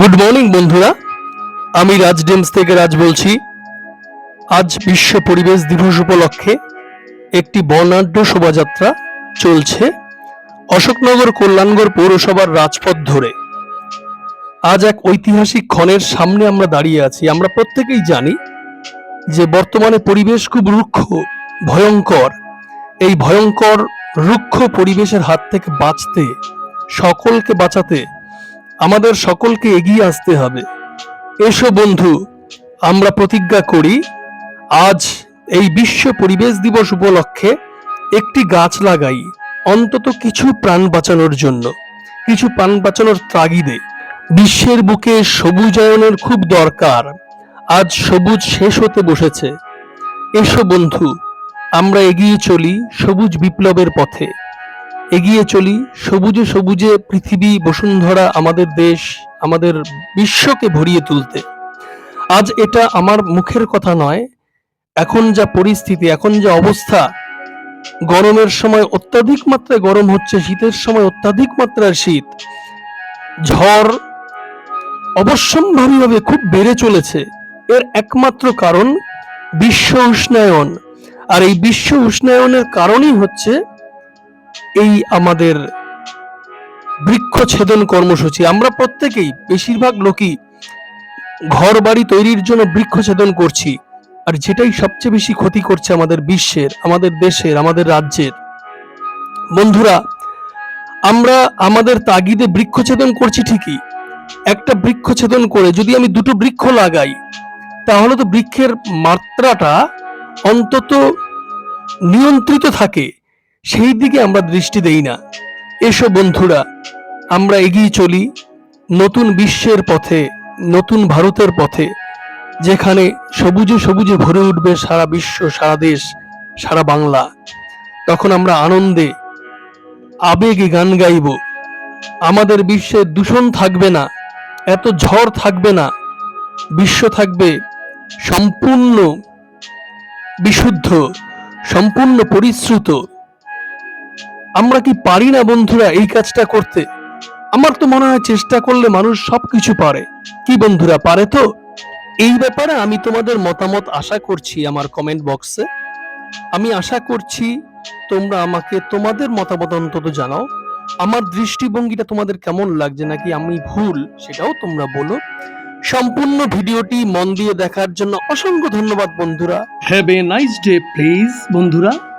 Good morning বন্ধুরা। আমি রাজ ডেমস থেকে রাজ বলছি। আজ বিশ্ব পরিবেশ দিবস উপলক্ষে একটি বর্ণাঢ্য শোভাযাত্রা চলছে অশোকনগর কল্যাণগড় পৌরসভার রাজপথ ধরে। আজ এক ঐতিহাসিক ক্ষণের সামনে আমরা দাঁড়িয়ে আছি। আমরা প্রত্যেকেই জানি যে বর্তমানে পরিবেশ খুব রুক্ষ, ভয়ঙ্কর। এই ভয়ঙ্কর, রুক্ষ পরিবেশের হাত থেকে বাঁচতে, সকলকে বাঁচাতে আমাদের সকলকে এগিয়ে আসতে হবে। এসো বন্ধু, আমরা প্রতিজ্ঞা করি, আজ এই বিশ্ব পরিবেশ দিবস উপলক্ষে একটি গাছ লাগাই, অন্তত কিছু প্রাণ বাঁচানোর জন্য। কিছু প্রাণ বাঁচানোর তাগিদে। বিশ্বের বুকে সবুজায়নের খুব দরকার। আজ সবুজ শেষ হতে বসেছে। এসো বন্ধু, আমরা এগিয়ে চলি সবুজ বিপ্লবের পথে। এগিয়ে চলি। সবুজে সবুজে পৃথিবী বসুন্ধরা আমাদের দেশ, আমাদের বিশ্বকে ভরিয়ে তুলতে। আজ এটা আমার মুখের কথা নয়। এখন যা পরিস্থিতি, এখন যা অবস্থা, গরমের সময় অত্যাধিক মাত্রায় গরম হচ্ছে, শীতের সময় অত্যাধিক মাত্রার শীত। ঝড় অবশ্যম্ভাবীভাবে খুব বেড়ে চলেছে। এর একমাত্র কারণ বিশ্ব উষ্ণায়ন। আর এই বিশ্ব উষ্ণায়নের কারণই হচ্ছে এই আমাদের বৃক্ষছেদন কর্মসূচি। আমরা প্রত্যেকেই বেশিরভাগ লোকই ঘর বাড়ি তৈরির জন্য বৃক্ষছেদন করছি। আর যেটাই সবচেয়ে বেশি ক্ষতি করছে আমাদের বিশ্বের, আমাদের দেশের, আমাদের রাজ্যের। বন্ধুরা, আমরা আমাদের তাগিদে বৃক্ষছেদন করছি ঠিকই। একটা বৃক্ষছেদন করে যদি আমি দুটো বৃক্ষ লাগাই, তাহলে তো বৃক্ষের মাত্রাটা অন্তত নিয়ন্ত্রিত থাকে। সেই দিকে আমরা দৃষ্টি দেই না। এসো বন্ধুরা, আমরা এগিয়ে চলি নতুন বিশ্বের পথে, নতুন ভারতের পথে, যেখানে সবুজে সবুজে ভরে উঠবে সারা বিশ্ব, সারা দেশ, সারা বাংলা। তখন আমরা আনন্দে, আবেগে গান গাইব। আমাদের বিশ্বে দূষণ থাকবে না, এত ঝড় থাকবে না। বিশ্ব থাকবে সম্পূর্ণ বিশুদ্ধ, সম্পূর্ণ পরিশ্রুত। আমরা কি পারি না বন্ধুরা এই কাজটা করতে? আমার তো মনে হয় চেষ্টা করলে মানুষ সবকিছু পারে। কি বন্ধুরা, পারে তো? এই ব্যাপারে আমি তোমাদের মতামত আশা করছি আমার কমেন্ট বক্সে আমি আশা করছি তোমরা আমাকে তোমাদের মতামত অন্তত জানাও। আমার দৃষ্টিভঙ্গিটা তোমাদের কেমন লাগছে নাকি আমি ভুল সেটাও তোমরা বলো। সম্পূর্ণ ভিডিওটি মন দিয়ে দেখার জন্য অসংখ্য ধন্যবাদ বন্ধুরা। Have a nice day please বন্ধুরা।